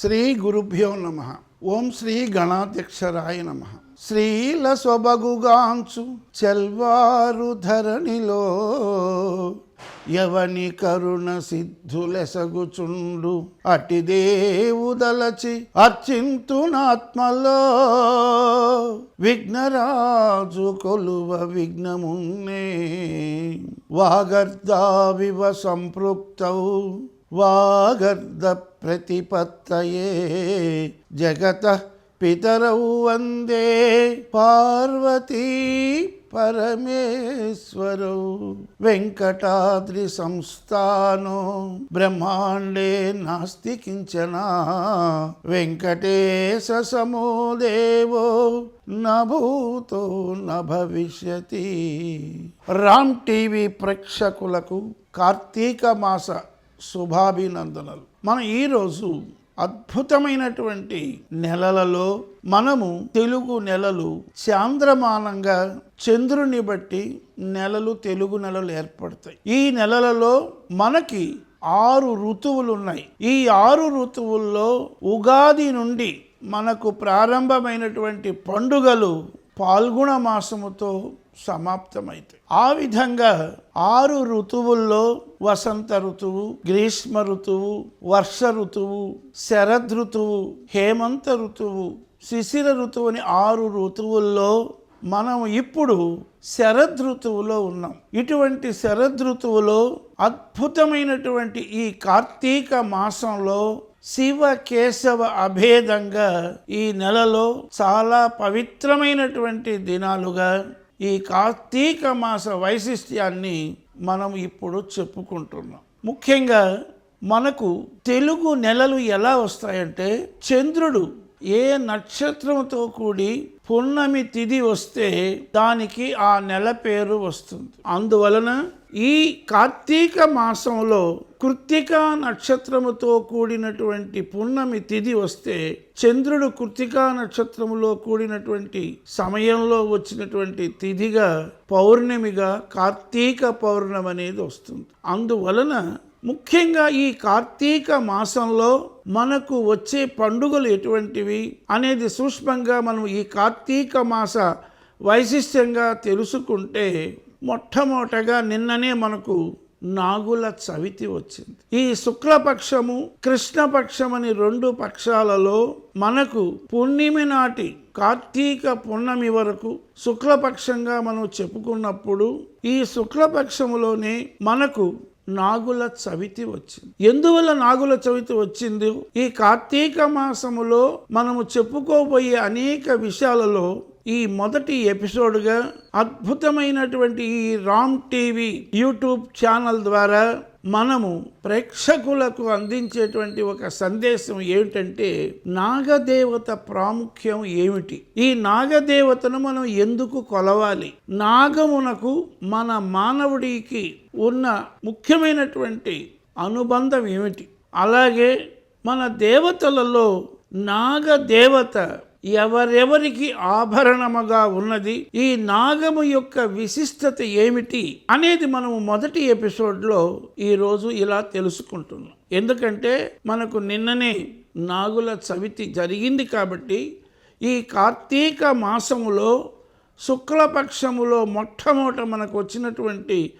శ్రీ గురుభ్యో నమ. ఓం శ్రీ గణాధ్యక్షరాయ నమ. శ్రీల సొబగుగాంచు చెల్వారు ధరణిలో ఎవని కరుణ సిద్ధులెసగుచుండు అటి దేవుదలచి అర్చింతునాత్మలో విఘ్నరాజు కొలువ విఘ్నమున్నే. వాగర్ధావివ సంపృక్తౌ వాగర్ధ ప్రతిపత్తయే జగత పితరౌ వందే పార్వతీ పరమేశ్వరౌ. వెంకటాద్రి సంస్థానో బ్రహ్మాండే నాస్తి కించనా. వెంకటేశ సమో దేవో నభూతో నభవిష్యతి రామ్ టీవీ ప్రేక్షకులకు కార్తీక మాస శుభాభినందనలు. మనం ఈరోజు అద్భుతమైనటువంటి నెలలలో మనము తెలుగు నెలలు చాంద్రమానంగా చంద్రుని బట్టి నెలలు తెలుగు నెలలు ఏర్పడతాయి. ఈ నెలలలో మనకి ఆరు ఋతువులు ఉన్నాయి. ఈ ఆరు ఋతువుల్లో ఉగాది నుండి మనకు ప్రారంభమైనటువంటి పండుగలు పాల్గొన మాసముతో సమాప్తమైతాయి ఆ విధంగా ఆరు ఋతువుల్లో వసంత ఋతువు గ్రీష్మ ఋతువు వర్ష ఋతువు శరద్ ఋతువు హేమంత ఋతువు శిశిర ఋతువు అని ఆరు ఋతువుల్లో మనం ఇప్పుడు శరద్ ఋతువులో ఉన్నాం. ఇటువంటి శరద్ ఋతువులో అద్భుతమైనటువంటి ఈ కార్తీక మాసంలో శివ కేశవ అభేదంగా ఈ నెలలో చాలా పవిత్రమైనటువంటి దినాలుగా ఈ కార్తీక మాస వైశిష్ట్యాన్ని మనం ఇప్పుడు చెప్పుకుంటున్నాం. ముఖ్యంగా మనకు తెలుగు నెలలు ఎలా వస్తాయంటే చంద్రుడు ఏ నక్షత్రంతో కూడి పున్నమి తిథి వస్తే దానికి ఆ నెల పేరు వస్తుంది. అందువలన ఈ కార్తీక మాసంలో కృత్తిక నక్షత్రముతో కూడినటువంటి పున్నమి తిథి వస్తే చంద్రుడు కృత్తికా నక్షత్రములో కూడినటువంటి సమయంలో వచ్చినటువంటి తిథిగా పౌర్ణమిగా కార్తీక పౌర్ణమి అనేది వస్తుంది. అందువలన ముఖ్యంగా ఈ కార్తీక మాసంలో మనకు వచ్చే పండుగలు ఎటువంటివి అనేది సూక్ష్మంగా మనం ఈ కార్తీక మాస వైశిష్ట్యంగా తెలుసుకుంటే మొట్టమొదటగా నిన్ననే మనకు నాగుల చవితి వచ్చింది. ఈ శుక్లపక్షము కృష్ణపక్షం అని రెండు పక్షాలలో మనకు పుణ్యమి నాటి కార్తీక పున్నమి వరకు శుక్లపక్షంగా మనం చెప్పుకున్నప్పుడు ఈ శుక్లపక్షములోనే మనకు నాగుల చవితి వచ్చింది. ఎందువల్ల నాగుల చవితి వచ్చింది? ఈ కార్తీక మాసములో మనము చెప్పుకోబోయే అనేక విషయాలలో ఈ మొదటి ఎపిసోడ్గా అద్భుతమైనటువంటి ఈ రామ్ టీవీ యూట్యూబ్ ఛానల్ ద్వారా మనము ప్రేక్షకులకు అందించేటువంటి ఒక సందేశం ఏమిటంటే నాగదేవత ప్రాముఖ్యం ఏమిటి? ఈ నాగదేవతను మనం ఎందుకు కొలవాలి? నాగమునకు మన మానవుడికి ఉన్న ముఖ్యమైనటువంటి అనుబంధం ఏమిటి? అలాగే మన దేవతలలో నాగదేవత ఎవరెవరికి ఆభరణముగా ఉన్నది ఈ నాగము యొక్క విశిష్టత ఏమిటి అనేది మనము మొదటి ఎపిసోడ్లో ఈరోజు ఇలా తెలుసుకుంటున్నాం. ఎందుకంటే మనకు నిన్ననే నాగుల చవితి జరిగింది కాబట్టి ఈ కార్తీక మాసములో శుక్లపక్షములో మొట్టమొదట మనకు వచ్చినటువంటి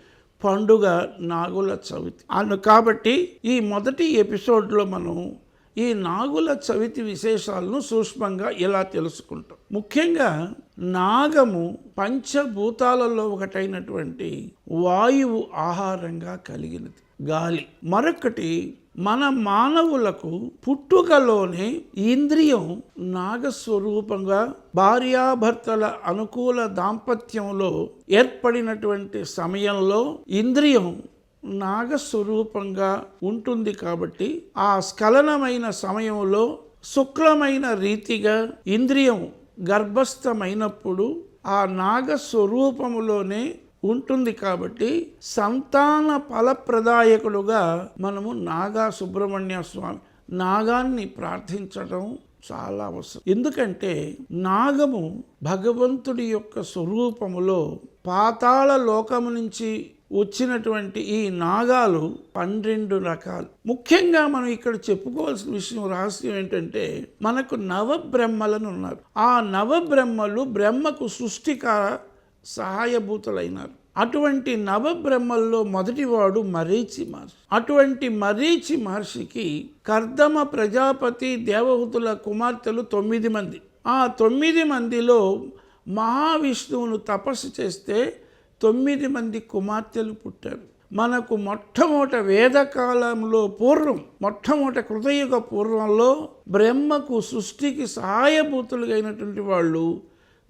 పండుగ నాగుల చవితి అను కాబట్టి ఈ మొదటి ఎపిసోడ్లో మనం ఈ నాగుల చవితి విశేషాలను సూక్ష్మంగా ఇలా తెలుసుకుంటాం? ముఖ్యంగా నాగము పంచభూతాలలో ఒకటైనటువంటి వాయువు ఆహారంగా కలిగినది. గాలి. మరొకటి మన మానవులకు పుట్టుకలోనే ఇంద్రియం నాగస్వరూపంగా భార్యాభర్తల అనుకూల దాంపత్యంలో ఏర్పడినటువంటి సమయంలో ఇంద్రియం నాగస్వరూపంగా ఉంటుంది కాబట్టి ఆ స్ఖలనమైన సమయంలో శుక్లమైన రీతిగా ఇంద్రియం గర్భస్థమైనప్పుడు ఆ నాగస్వరూపములోనే ఉంటుంది కాబట్టి సంతాన ఫలప్రదాయకుడుగా మనము నాగా సుబ్రహ్మణ్య స్వామి నాగాన్ని ప్రార్థించడం చాలా అవసరం. ఎందుకంటే నాగము భగవంతుడి యొక్క స్వరూపములో పాతాళ లోకము నుంచి వచ్చినటువంటి ఈ నాగాలు పన్నెండు రకాలు. ముఖ్యంగా మనం ఇక్కడ చెప్పుకోవాల్సిన విషయం రహస్యం ఏంటంటే మనకు నవబ్రహ్మలను ఉన్నారు. ఆ నవబ్రహ్మలు బ్రహ్మకు సృష్టికార సహాయభూతులైనారు. అటువంటి నవబ్రహ్మల్లో మొదటివాడు మరీచి మహర్షి. అటువంటి మరీచి మహర్షికి కర్దమ ప్రజాపతి దేవహూతుల కుమార్తెలు తొమ్మిది మంది. ఆ తొమ్మిది మందిలో మహావిష్ణువును తపస్సు చేస్తే తొమ్మిది మంది కుమార్తెలు పుట్టారు. మనకు మొట్టమొదట వేదకాలంలో పూర్వం మొట్టమొదట కృతయుగ పూర్వంలో బ్రహ్మకు సృష్టికి సహాయభూతులుగైనటువంటి వాళ్ళు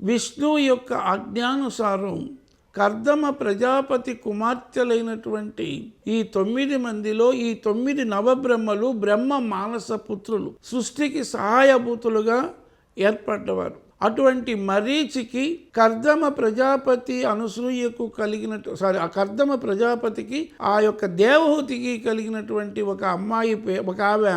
విష్ణువు యొక్క ఆజ్ఞానుసారం కర్దమ ప్రజాపతి కుమార్తెలైనటువంటి ఈ తొమ్మిది మందిలో ఈ తొమ్మిది నవబ్రహ్మలు బ్రహ్మ మానస పుత్రులు సృష్టికి సహాయభూతులుగా ఏర్పడ్డవారు. అటువంటి మరీచికి కర్దమ ప్రజాపతి అనసూయకు కలిగినట్టు సారీ ఆ కర్దమ ప్రజాపతికి ఆ యొక్క దేవహూతికి కలిగినటువంటి ఒక అమ్మాయి పే- ఒక ఆమె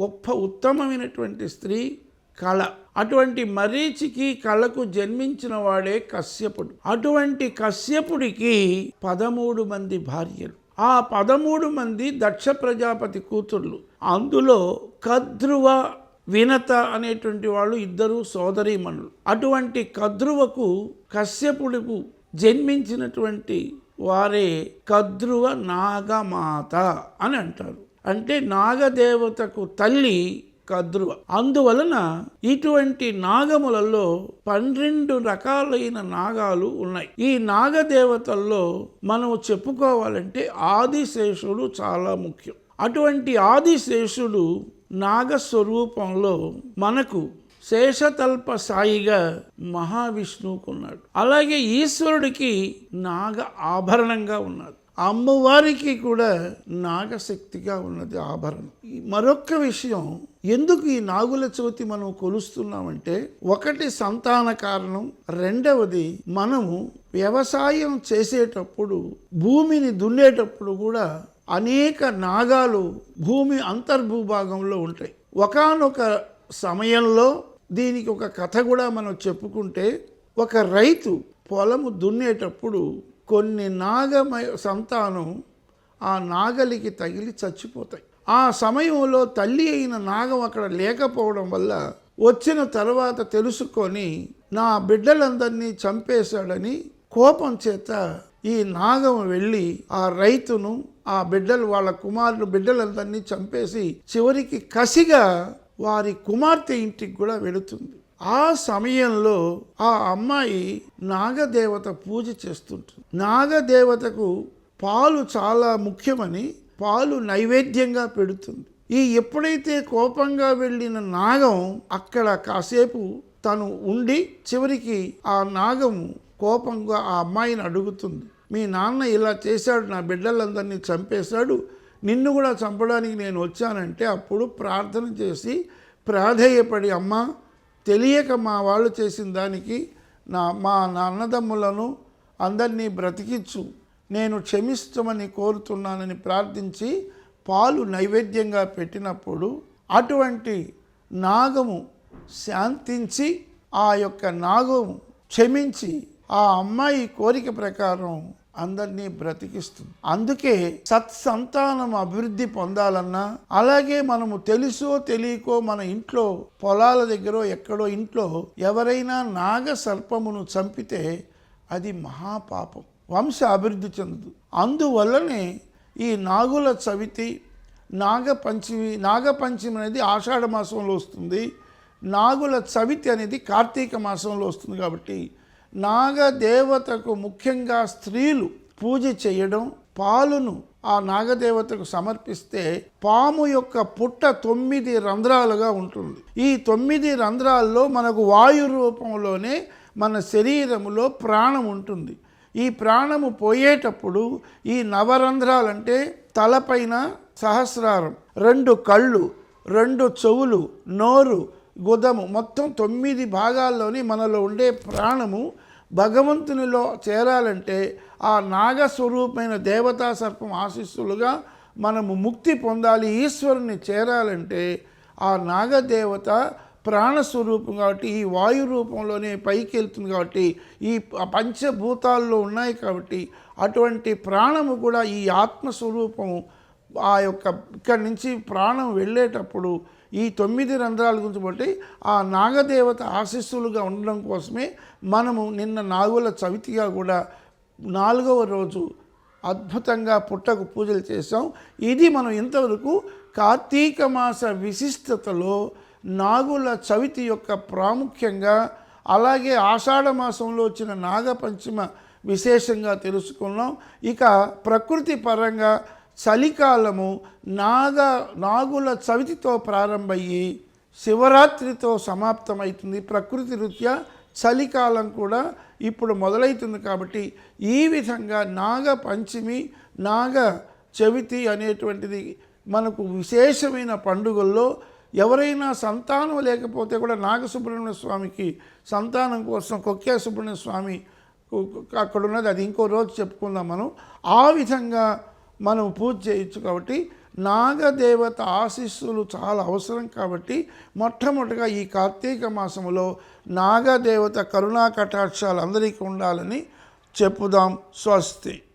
గొప్ప ఉత్తమమైనటువంటి స్త్రీ కళ. అటువంటి మరీచికి కళకు జన్మించిన వాడే కశ్యపుడు. అటువంటి కశ్యపుడికి పదమూడు మంది భార్యలు. ఆ పదమూడు మంది దక్ష ప్రజాపతి కూతుర్లు. అందులో కద్రువ వినత అనేటువంటి వాళ్ళు ఇద్దరు సోదరీమణులు అటువంటి కద్రువకు కశ్యపుడుకు జన్మించినటువంటి వారే కద్రువ నాగమాత అని అంటారు. అంటే నాగదేవతకు తల్లి కద్రువ. అందువలన ఇటువంటి నాగములలో పన్నెండు రకాలైన నాగాలు ఉన్నాయి. ఈ నాగదేవతల్లో మనం చెప్పుకోవాలంటే ఆదిశేషుడు చాలా ముఖ్యం. అటువంటి ఆదిశేషుడు నాగస్వరూపంలో మనకు శేషతల్ప సాయిగా మహావిష్ణువుకు ఉన్నాడు అలాగే ఈశ్వరుడికి నాగ ఆభరణంగా ఉన్నాడు. అమ్మవారికి కూడా నాగశక్తిగా ఉన్నది ఆభరణం. మరొక విషయం ఎందుకు ఈ నాగుల చవితి మనం కొలుస్తున్నామంటే ఒకటి సంతాన కారణం రెండవది మనము వ్యవసాయం చేసేటప్పుడు భూమిని దున్నేటప్పుడు కూడా అనేక నాగాలు భూమి అంతర్భూభాగంలో ఉంటాయి. ఒకానొక సమయంలో దీనికి ఒక కథ కూడా మనం చెప్పుకుంటే ఒక రైతు పొలము దున్నేటప్పుడు కొన్ని నాగమయ సంతానం ఆ నాగలికి తగిలి చచ్చిపోతాయి. ఆ సమయంలో తల్లి అయిన నాగం అక్కడ లేకపోవడం వల్ల వచ్చిన తర్వాత తెలుసుకొని నా బిడ్డలందరినీ చంపేశాడని కోపం చేత ఈ నాగం వెళ్ళి ఆ రైతును ఆ బిడ్డలు వాళ్ళ కుమారుడు బిడ్డలందరినీ చంపేసి చివరికి కసిగా వారి కుమార్తె ఇంటికి కూడా వెళుతుంది. ఆ సమయంలో ఆ అమ్మాయి నాగదేవత పూజ చేస్తుంటుంది. నాగదేవతకు పాలు చాలా ముఖ్యమని పాలు నైవేద్యంగా పెడుతుంది. ఈ ఎప్పుడైతే కోపంగా వెళ్ళిన నాగం అక్కడ కాసేపు తను ఉండి చివరికి ఆ నాగము కోపంగా ఆ అమ్మాయిని అడుగుతుంది. మీ నాన్న ఇలా చేశాడు నా బిడ్డలందరినీ చంపేశాడు నిన్ను కూడా చంపడానికి నేను వచ్చానంటే అప్పుడు ప్రార్థన చేసి ప్రాధేయపడి అమ్మ తెలియక మా వాళ్ళు చేసిన దానికి నా మా నాన్నదమ్ములను అందరినీ బ్రతికించు. నేను క్షమిస్తమని కోరుతున్నానని ప్రార్థించి పాలు నైవేద్యంగా పెట్టినప్పుడు అటువంటి నాగము శాంతించి ఆ యొక్క నాగము క్షమించి ఆ అమ్మాయి కోరిక ప్రకారం అందరినీ బ్రతికిస్తుంది. అందుకే సత్సంతానం అభివృద్ధి పొందాలన్నా అలాగే మనము తెలుసో తెలియకో మన ఇంట్లో పొలాల దగ్గర ఎక్కడో ఇంట్లో ఎవరైనా నాగ సర్పమును చంపితే అది మహాపాపం. వంశ అభివృద్ధి చెందదు. అందువల్లనే ఈ నాగుల చవితి నాగపంచమి నాగపంచమి అనేది ఆషాఢ మాసంలో వస్తుంది. నాగుల చవితి అనేది కార్తీక మాసంలో వస్తుంది కాబట్టి నాగదేవతకు ముఖ్యంగా స్త్రీలు పూజ చేయడం పాలును ఆ నాగదేవతకు సమర్పిస్తే పాము యొక్క పుట్ట తొమ్మిది రంధ్రాలుగా ఉంటుంది. ఈ తొమ్మిది రంధ్రాల్లో మనకు వాయు రూపంలోనే మన శరీరములో ప్రాణం ఉంటుంది. ఈ ప్రాణము పోయేటప్పుడు ఈ నవరంధ్రాలంటే తలపైన సహస్రారం రెండు కళ్ళు రెండు చెవులు నోరు గుదము మొత్తం తొమ్మిది భాగాల్లోని మనలో ఉండే ప్రాణము భగవంతునిలో చేరాలంటే ఆ నాగస్వరూపమైన దేవతా సర్పం ఆశీస్సులుగా మనము ముక్తి పొందాలి ఈశ్వరుని చేరాలంటే ఆ నాగదేవత ప్రాణస్వరూపం కాబట్టి ఈ వాయు రూపంలోనే పైకి వెళ్తుంది కాబట్టి ఈ పంచభూతాల్లో ఉన్నాయి కాబట్టి అటువంటి ప్రాణము కూడా ఈ ఆత్మస్వరూపము ఆ యొక్క ఇక్కడి నుంచి ప్రాణం వెళ్ళేటప్పుడు ఈ తొమ్మిది రంధ్రాల గురించి బట్టి ఆ నాగదేవత ఆశీస్సులుగా ఉండడం కోసమే మనము నిన్న నాగుల చవితిగా కూడా నాలుగవ రోజు అద్భుతంగా పుట్టకు పూజలు చేసాం ఇది మనం ఇంతవరకు కార్తీక మాస విశిష్టతలో నాగుల చవితి యొక్క ప్రాముఖ్యంగా అలాగే ఆషాఢ మాసంలో వచ్చిన నాగపంచమ విశేషంగా తెలుసుకున్నాం. ఇక ప్రకృతి పరంగా చలికాలము నాగ నాగుల చవితితో ప్రారంభమయ్యి శివరాత్రితో సమాప్తమవుతుంది. ప్రకృతి రీత్యా చలికాలం కూడా ఇప్పుడు మొదలవుతుంది కాబట్టి ఈ విధంగా నాగ పంచమి నాగ చవితి అనేటువంటిది మనకు విశేషమైన పండుగల్లో ఎవరైనా సంతానం లేకపోతే కూడా నాగసుబ్రహ్మణ్య స్వామికి సంతానం కోసం కొక్కే సుబ్రహ్మణ్య స్వామి అక్కడ ఉన్నది అది ఇంకో రోజు చెప్పుకుందాం మనం. ఆ విధంగా మనం పూజ చేయొచ్చు కాబట్టి నాగదేవత ఆశీస్సులు చాలా అవసరం కాబట్టి మొట్టమొదటిగా ఈ కార్తీక మాసంలో నాగదేవత కరుణా కటాక్షాలు అందరికీ ఉండాలని చెప్పుదాం స్వస్తి.